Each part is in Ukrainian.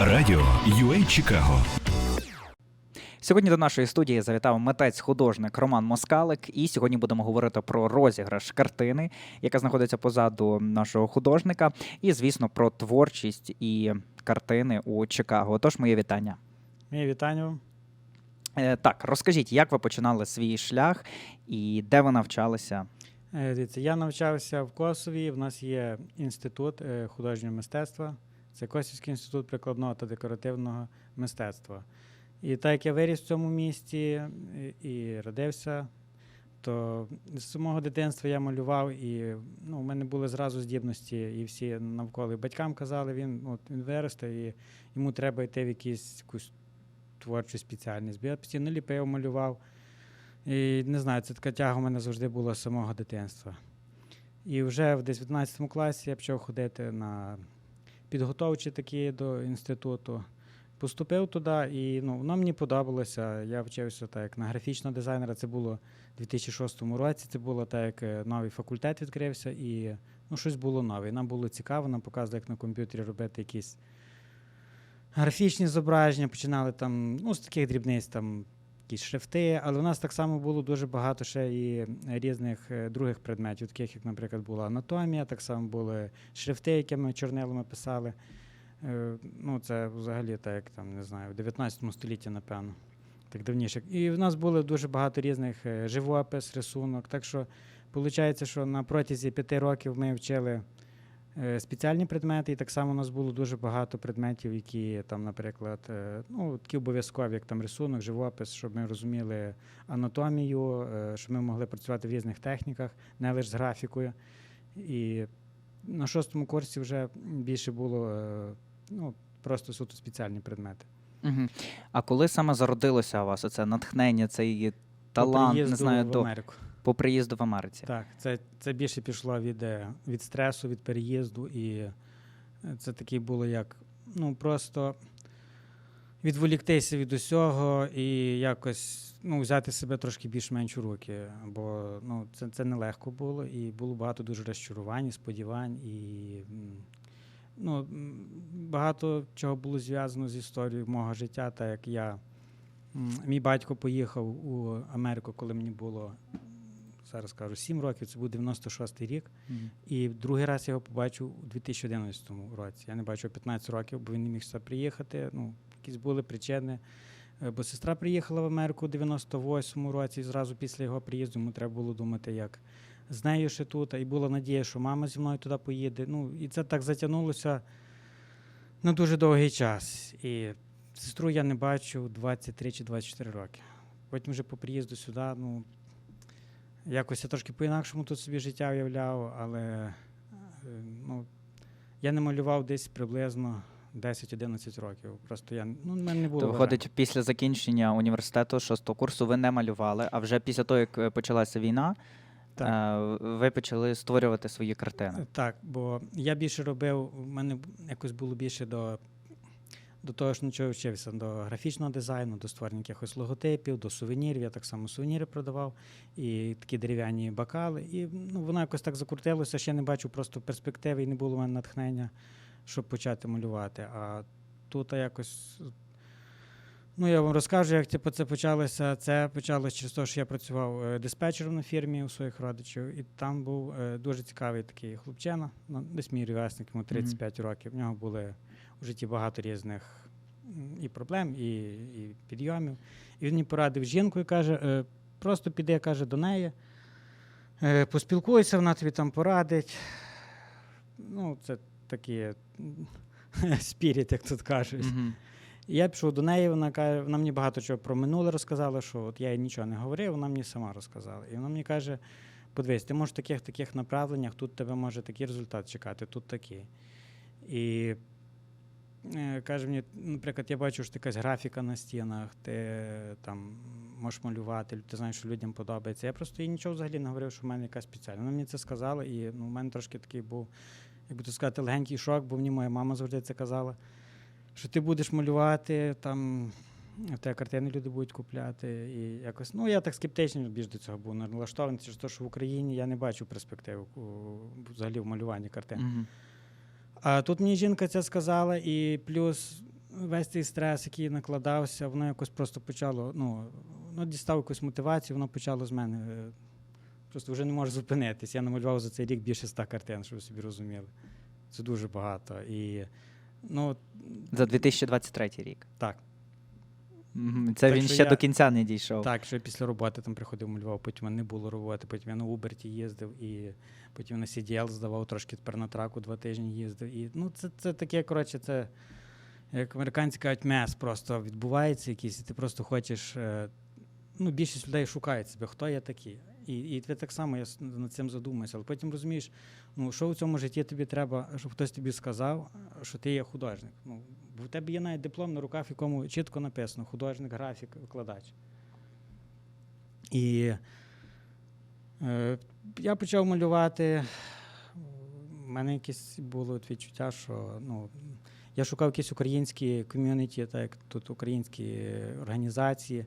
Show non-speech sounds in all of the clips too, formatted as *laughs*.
Радіо UA Чикаго. Сьогодні до нашої студії завітав митець-художник Роман Москалик, і сьогодні будемо говорити про розіграш картини, яка знаходиться позаду нашого художника, і, звісно, про творчість і картини у Чикаго. Тож моє вітання. Моє вітання вам. Е, так, розкажіть, як ви починали свій шлях і де ви навчалися? Е, Дивіться, я навчався в Косові. В нас є інститут е, художнього мистецтва. Це Косівський інститут прикладного та декоративного мистецтва. І так як я виріс в цьому місті і, родився, то з самого дитинства я малював, і ну, в мене були зразу здібності, і всі навколо батькам казали, він, от, він виросте, і йому треба йти в якісь, якусь творчу спеціальність. Бо я постійно ліпив, малював. І не знаю, це така тяга у мене завжди була з самого дитинства. І вже в десь в 11 класі я почав ходити на підготовчі такі до інституту. Поступив туди, і ну, воно мені подобалося. Я вчився так, як на графічного дизайнера. Це було у 2006 році. Це було так, як е, новий факультет відкрився, і ну, щось було нове. Нам було цікаво, нам показували, як на комп'ютері робити якісь графічні зображення. Починали там ну, з таких дрібниць, там якісь шрифти, але у нас так само було дуже багато ще і різних е, других предметів, таких як, наприклад, була анатомія, так само були шрифти, які ми чорнилами писали. Е, Ну, це взагалі так, як там, не знаю, в 19 столітті, напевно, так давніше. І в нас було дуже багато різних е, живопис, рисунок. Так що виходить, що на протязі п'яти років ми вчили е, спеціальні предмети, і так само у нас було дуже багато предметів, які там, наприклад, е, ну, такі обов'язкові, як там рисунок, живопис, щоб ми розуміли анатомію, е, щоб ми могли працювати в різних техніках, не лише з графікою. І на шостому курсі вже більше було е, ну, просто суто спеціальні предмети. Угу. А коли саме зародилося у вас оце натхнення, цей талант, не знаю, до Америку. По приїзду в Америці? Так, це, це більше пішло від, е, від стресу, від переїзду, і е, це таке було як ну, просто відволіктися від усього і якось ну, взяти себе трошки більш-менш у руки. Бо ну, це, це нелегко було, і було багато дуже розчарувань, сподівань, і ну, багато чого було зв'язано з історією мого життя, так як я. Мій батько поїхав у Америку, коли мені було зараз кажу, 7 років, це був 96-й рік. Мгм. І другий раз я його побачив у 2011 році. Я не бачив 15 років, бо він не міг сюди приїхати. Ну, якісь були причини. Е, Бо сестра приїхала в Америку у 98-му році, і зразу після його приїзду йому треба було думати, як з нею ще тут. І була надія, що мама зі мною туди поїде. Ну, і це так затягнулося на дуже довгий час. І сестру я не бачив 23 чи 24 роки. Потім вже по приїзду сюди, ну, якось я трошки по-інакшому тут собі життя уявляв, але е, ну, я не малював десь приблизно 10-11 років. Просто я ну, в мене не було. То виходить, після закінчення університету шостого курсу ви не малювали, а вже після того, як е, почалася війна, Так. е, ви почали створювати свої картини. Так, бо я більше робив, в мене якось було більше до, до того, що нічого вчився, до графічного дизайну, до створення якихось логотипів, до сувенірів. Я так само сувеніри продавав, і такі дерев'яні бокали. І ну, воно якось так закрутилося, що я не бачу просто перспективи і не було в мене натхнення, щоб почати малювати. А тут якось. Ну, я вам розкажу, як типу, це почалося. Це почалося через те, що я працював е, диспетчером на фірмі у своїх родичів, і там був е, дуже цікавий такий хлопчина, ну, десь мій рівесник, йому 35 років. В нього були в житті багато різних і проблем, і, і підйомів. І він мені порадив жінку і каже: е, просто піди, каже, до неї, е, поспілкуйся, вона тобі там порадить. Ну, це такі *laughs* спіріт, як тут кажуть. Я пішов до неї, вона каже, вона мені багато чого про минуле розказала, що от я їй нічого не говорив, вона мені сама розказала. І вона мені каже: подивись, ти можеш в таких таких направленнях, тут тебе може такий результат чекати, тут такий. І каже мені, наприклад, я бачу, що якась графіка на стінах, ти там можеш малювати, ти знаєш, що людям подобається. Я просто їй нічого взагалі не говорив, що в мене якась спеціальна. Вона мені це сказала, і ну, в мене трошки такий був, як би то сказати, легенький шок, бо мені моя мама завжди це казала що ти будеш малювати, там тебе картини люди будуть купляти. І якось, ну я так скептично більш до цього був налаштований, те, що в Україні я не бачу перспектив взагалі в малюванні картин. Мгм. А тут мені жінка це сказала, і плюс весь цей стрес, який накладався, воно якось просто почало, ну, воно дістав якусь мотивацію, воно почало з мене. е, Просто вже не можу зупинитись. Я намалював за цей рік більше ста картин, щоб ви собі розуміли. Це дуже багато. І, ну, За 2023 рік. так. Це Так він ще я- до кінця не дійшов. Так, що я після роботи там приходив малював, потім не було роботи, потім я на Уберті їздив, і потім на CDL здавав, трошки тепер на траку два тижні їздив. І, ну, це, це таке, коротше, це, як американці кажуть, мес просто відбувається якийсь, і ти просто хочеш. е, Ну, більшість людей шукають себе, хто я такий. І, і ти так само я над цим задумуюся. Але потім розумієш, ну що у цьому житті тобі треба, щоб хтось тобі сказав, що ти є художник. Ну, бо в тебе є навіть диплом на руках, в якому чітко написано художник, графік, викладач. І е, я почав малювати. У мене якесь було відчуття, що ну, я шукав якісь українські ком'юніті, так як тут українські організації,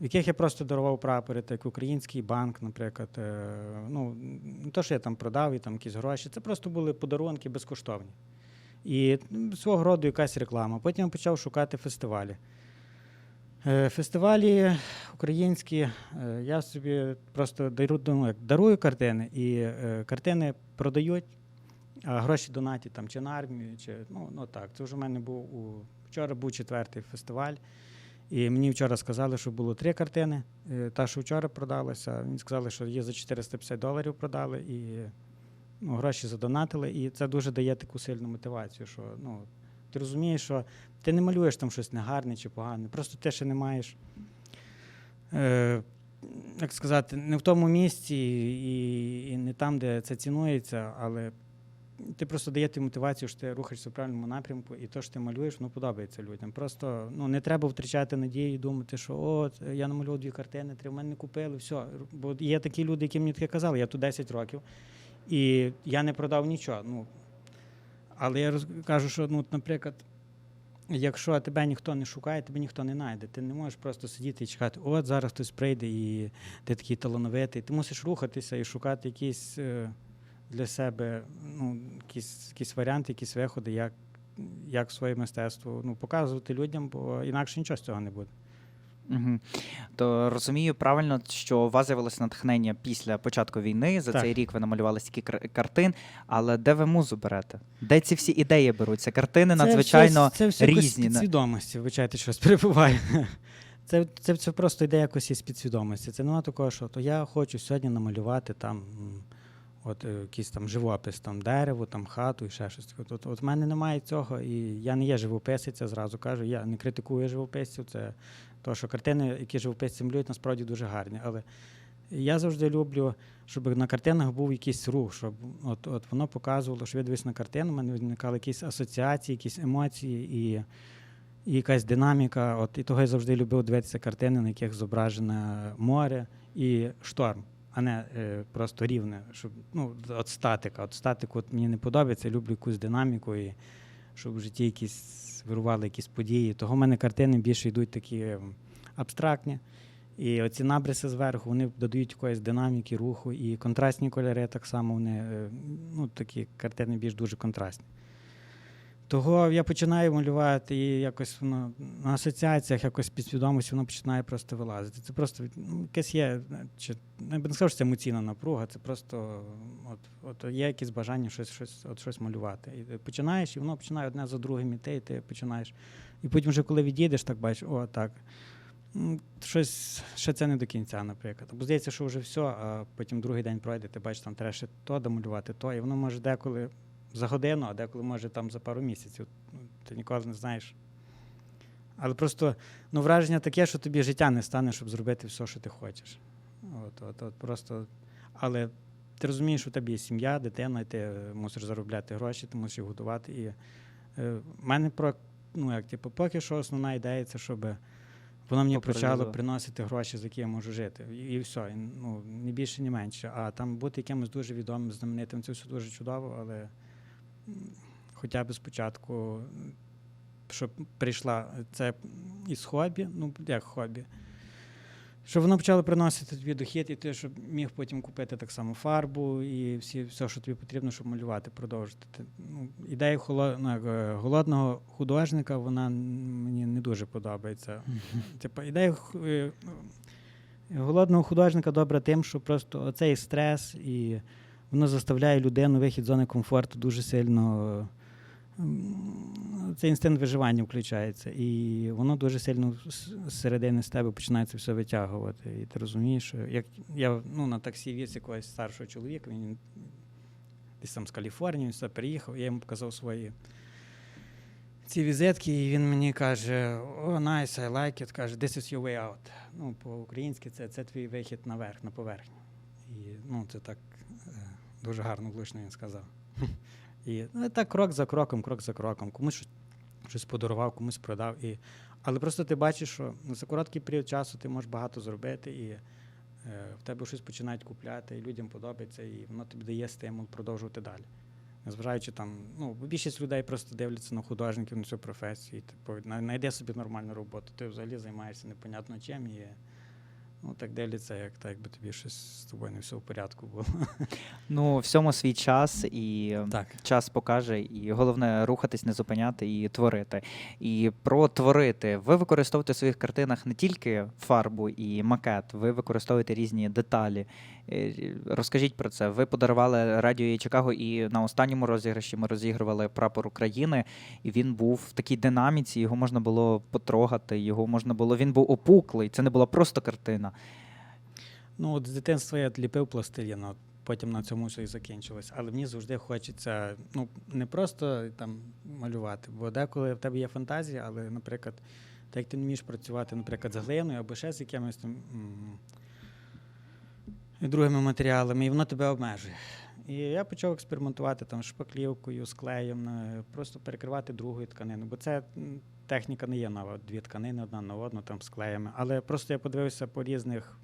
в яких я просто дарував прапори, так як Український банк, наприклад. Е, ну, не то, що я там продав і там якісь гроші, це просто були подарунки безкоштовні. І свого роду якась реклама. Потім почав шукати фестивалі. Е, Фестивалі українські, е, я собі просто дару, ну, дарую картини, і е, картини продають, а гроші донатять там чи на армію, чи ну, ну так. Це вже в мене був у вчора був четвертий фестиваль. І мені вчора сказали, що було три картини. Та, що вчора продалася, мені сказали, що є за 450 доларів продали, і ну, гроші задонатили. І це дуже дає таку сильну мотивацію, що ну, ти розумієш, що ти не малюєш там щось негарне чи погане, просто ти ще не маєш. Е, як сказати, не в тому місці і, і не там, де це цінується, але ти просто дає ті мотивацію, що ти рухаєшся в правильному напрямку, і то, що ти малюєш, воно подобається людям. Просто ну, не треба втрачати надії і думати, що от я намалював дві картини, три в мене не купили, все. Бо є такі люди, які мені таке казали, я тут 10 років, і я не продав нічого. Ну, але я кажу, що, ну, наприклад, якщо тебе ніхто не шукає, тебе ніхто не знайде. Ти не можеш просто сидіти і чекати, от зараз хтось прийде і ти такий талановитий. Ти мусиш рухатися і шукати якісь е, для себе ну, якісь, якісь варіанти, якісь виходи, як, як своє мистецтво ну, показувати людям, бо інакше нічого з цього не буде. Угу. То розумію правильно, що у вас з'явилося натхнення після початку війни. За Так. цей рік ви намалювали стільки картин. Але де ви музу берете? Де ці всі ідеї беруться? Картини надзвичайно це, це все різні. з підсвідомості, вибачайте, щось перебуваю. *laughs* Це, це, це просто йде якось із підсвідомості. Це нема такого, що то я хочу сьогодні намалювати там от, е, якийсь там живопис, там дерево, там хату і ще щось. От, от, от в мене немає цього, і я не є живописець, зразу кажу. Я не критикую живописців. Це то, що картини, які живописці малюють, насправді дуже гарні. Але я завжди люблю, щоб на картинах був якийсь рух, щоб от, от воно показувало, що я дивився на картину, в мене виникали якісь асоціації, якісь емоції і, і якась динаміка. От, і того я завжди любив дивитися картини, на яких зображене море і шторм, а не е, просто рівне. Щоб, ну, от статика. От статику от мені не подобається, я люблю якусь динаміку, і щоб в житті якісь вирували якісь події. Того в мене картини більше йдуть такі ем, абстрактні. І оці набриси зверху вони додають якоїсь динаміки, руху, і контрастні кольори так само вони е, ну, такі картини більш дуже контрастні. Того я починаю малювати, і якось воно на асоціаціях, якось підсвідомості, воно починає просто вилазити. Це просто ну, якесь є, чи я б не сказав, що це емоційна напруга, це просто от, от є якісь бажання щось, щось, от щось малювати. І ти починаєш, і воно починає одне за другим іти, і ти починаєш. І потім, вже коли відійдеш, так бачиш, о, так. Щось ще це не до кінця, наприклад. Або здається, що вже все, а потім другий день пройде, ти бачиш, там треба ще то домалювати, то, і воно може деколи за годину, а деколи може там за пару місяців. Ну, Ти ніколи не знаєш. Але просто ну, враження таке, що тобі життя не стане, щоб зробити все, що ти хочеш. От, от, от, просто. Але ти розумієш, що у тебе є сім'я, дитина, і ти е, мусиш заробляти гроші, ти мусиш їх готувати. І е, в мене про, ну, як, типу, поки що основна ідея це, щоб воно мені почало приносити гроші, за які я можу жити. І, і все. І, ну, не більше, ні менше. А там бути якимось дуже відомим, знаменитим, це все дуже чудово, але хоча б спочатку, щоб прийшла це із хобі, ну як хобі. Щоб воно почало приносити тобі дохід, і ти щоб міг потім купити так само фарбу і всі, все, що тобі потрібно, щоб малювати, продовжити. Ну, ідея ну, е, голодного художника, вона мені не дуже подобається. *laughs* Типа, ідея е, голодного художника добра тим, що просто оцей стрес і воно заставляє людину вихід зони комфорту дуже сильно. м, Цей інстинкт виживання включається, і воно дуже сильно зсередини з тебе починає це все витягувати. І ти розумієш, що як я ну, на таксі віз якогось старшого чоловіка, він десь там з Каліфорнії, він сюди приїхав, я йому показав свої ці візитки, і він мені каже: О, nice, I like it. каже, this is your way out. Ну, по-українськи це, це твій вихід наверх, на поверхню. І ну, це так дуже гарно влучно він сказав. *laughs* І ну, так крок за кроком, крок за кроком. Комусь щось- подарував, комусь продав. І... Але просто ти бачиш, що за короткий період часу ти можеш багато зробити, і е, в тебе щось починають купляти, і людям подобається, і воно тобі дає стимул продовжувати далі. Незважаючи там, ну, більшість людей просто дивляться на художників, на цю професію. І, типу, на- знайди собі нормальну роботу. Ти взагалі займаєшся непонятно чим і ну, так дивляться, як так, якби тобі щось з тобою не все в порядку було. Ну, всьому свій час і Так. час покаже, і головне рухатись, не зупиняти і творити. І про творити. Ви використовуєте в своїх картинах не тільки фарбу і макет, ви використовуєте різні деталі. Е, Розкажіть про це. Ви подарували радіо «Є Чикаго, і на останньому розіграші ми розігрували прапор України, і він був в такій динаміці, його можна було потрогати, його можна було. Він був опуклий. Це не була просто картина. Ну, от з дитинства я ліпив пластилін, от потім на цьому все і закінчилось. Але мені завжди хочеться ну, не просто там малювати, бо деколи в тебе є фантазія, але, наприклад, так як ти не вмієш працювати, наприклад, з глиною або ще з якимись там другими матеріалами, і воно тебе обмежує. І я почав експериментувати там шпаклівкою, з клеєм, просто перекривати другою тканиною. Бо це техніка не є нова. Дві тканини одна на одну, там з клеями. Але просто я подивився по різних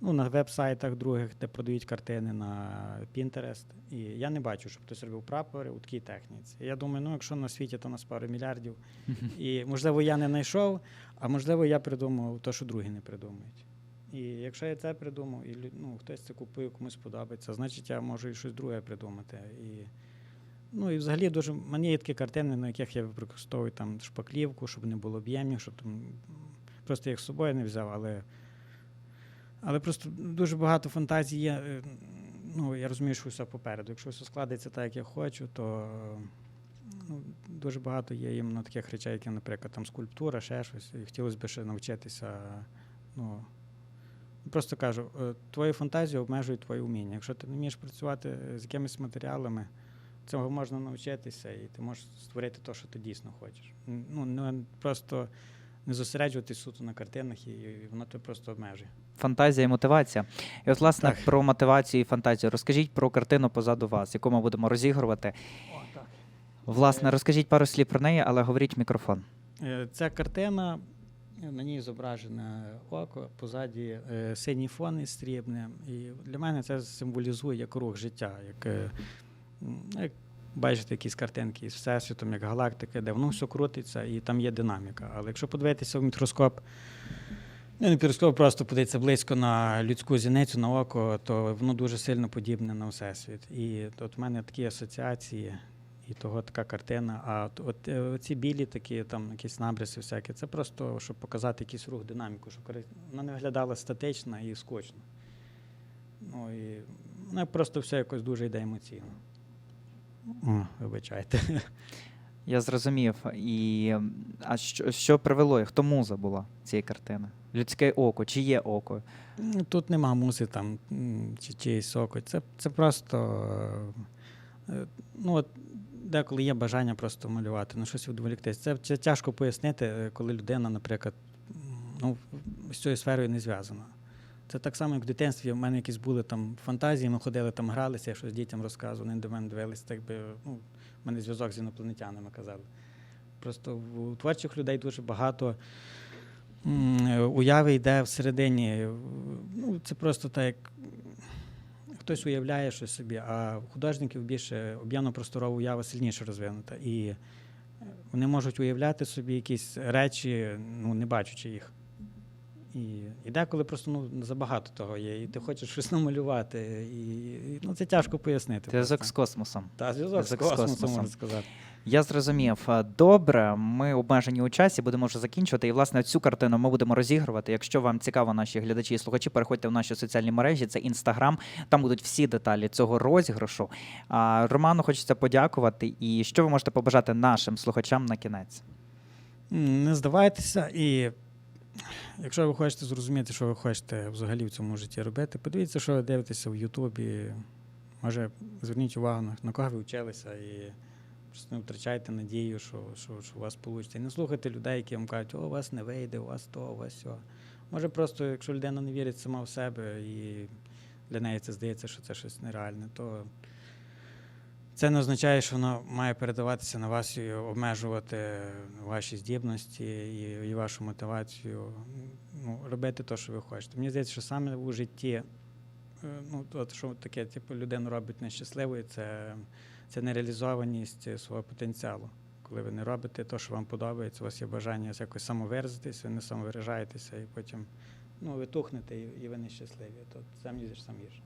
ну, на веб-сайтах других, де продають картини на Pinterest. І я не бачу, щоб хтось робив прапори у такій техніці. Я думаю, ну якщо на світі, то нас пару мільярдів. *laughs* І можливо, я не знайшов, а можливо, я придумав те, що другі не придумають. І якщо я це придумав, і ну, хтось це купив, комусь подобається, значить я можу і щось друге придумати. І, ну, і взагалі дуже в мене є такі картини, на яких я використовую там шпаклівку, щоб не було об'ємів, щоб там просто їх з собою не взяв, але, але просто дуже багато фантазій є. е, Ну, я розумію, що все попереду. Якщо все складеться так, як я хочу, то ну, дуже багато є іменно таких речей, як, наприклад, там скульптура, ще щось. І хотілося б ще навчитися. Ну, просто кажу, е, твою фантазію обмежує твоє вміння. Якщо ти не вмієш працювати з якимись матеріалами, цього можна навчитися, і ти можеш створити те, що ти дійсно хочеш. Ну, не просто не зосереджуватись суто на картинах, і, і воно тебе просто обмежує. Фантазія і мотивація. І от, власне, Так. про мотивацію і фантазію. Розкажіть про картину позаду вас, яку ми будемо розігрувати. О, так. Власне, розкажіть пару слів про неї, але говоріть в мікрофон. Е, Ця картина, е, на ній зображене око, позаді е, синій фон із срібним. І для мене це символізує як рух життя, як, е, як бачите якісь картинки із Всесвітом, як галактики, де воно все крутиться і там є динаміка. Але якщо подивитися в мікроскоп, ну, не мікроскоп, просто подивитися близько на людську зіницю, на око, то воно дуже сильно подібне на Всесвіт. І от в мене такі асоціації і того така картина. А от, от е, ці білі такі, там якісь набриси всякі, це просто щоб показати якийсь рух, динаміку, щоб вона не виглядала статично і скучно. Ну і ну, просто все якось дуже йде емоційно. О, вибачайте. Я зрозумів. І а що, що привело їх? Хто муза була цієї картини? Людське око, чи є око? Ну, Тут нема музи там чи чиїсь соку. Це, це просто. е, Ну, от, деколи є бажання просто малювати, на щось відволіктись. Це, це тяжко пояснити, е, коли людина, наприклад, ну, з цією сферою не зв'язана. Це так само, як в дитинстві. У мене якісь були там фантазії, ми ходили там, гралися, я щось дітям розказував, вони до мене дивилися, так би, ну, в мене зв'язок з інопланетянами казали. Просто у творчих людей дуже багато уяви йде всередині. Ну, це просто так, як хтось уявляє щось собі, а художників більше об'ємно-просторова уява сильніше розвинута. І е, вони можуть уявляти собі якісь речі, ну, не бачучи їх. І, і деколи просто ну, забагато того є, і ти хочеш щось намалювати. І, і ну, це тяжко пояснити. Зв'язок з космосом. Так, зв'язок з космосом. можна сказати. Я зрозумів. Е, Добре, ми обмежені у часі, будемо вже закінчувати. І власне цю картину ми будемо розігрувати. Якщо вам цікаво, наші глядачі і слухачі, переходьте в наші соціальні мережі. Це інстаграм. Там будуть всі деталі цього розіграшу. А Роману хочеться подякувати. І що ви можете побажати нашим слухачам на кінець? Не здавайтеся, і якщо ви хочете зрозуміти, що ви хочете взагалі в цьому житті робити, подивіться, що ви дивитеся в Ютубі. Може, зверніть увагу на, на кого ви вчилися і не втрачайте надію, що, що, що у вас вийде. І не слухайте людей, які вам кажуть, о, у вас не вийде, у вас то, у вас сьо. Може, просто, якщо людина не вірить сама в себе і для неї це здається, що це щось нереальне, то це не означає, що воно має передаватися на вас і обмежувати ваші здібності і, і вашу мотивацію. Ну, робити те, що ви хочете. Мені здається, що саме у житті, е, ну, от що таке, типу, людину робить нещасливою, це, це нереалізованість свого потенціалу. Коли ви не робите те, що вам подобається, у вас є бажання якось самовиразитись, ви не самовиражаєтеся, і потім ну, ви тухнете, і, ви нещасливі. То мені здається, сам гірше.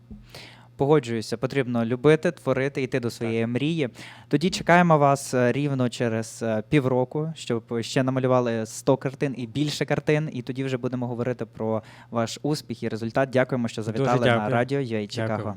Погоджуюся, потрібно любити, творити, йти до своєї мрії. Тоді чекаємо вас е, рівно через е, півроку, щоб ще намалювали 100 картин і більше картин. І тоді вже будемо говорити про ваш успіх і результат. Дякуємо, що завітали на радіо UA Чикаго.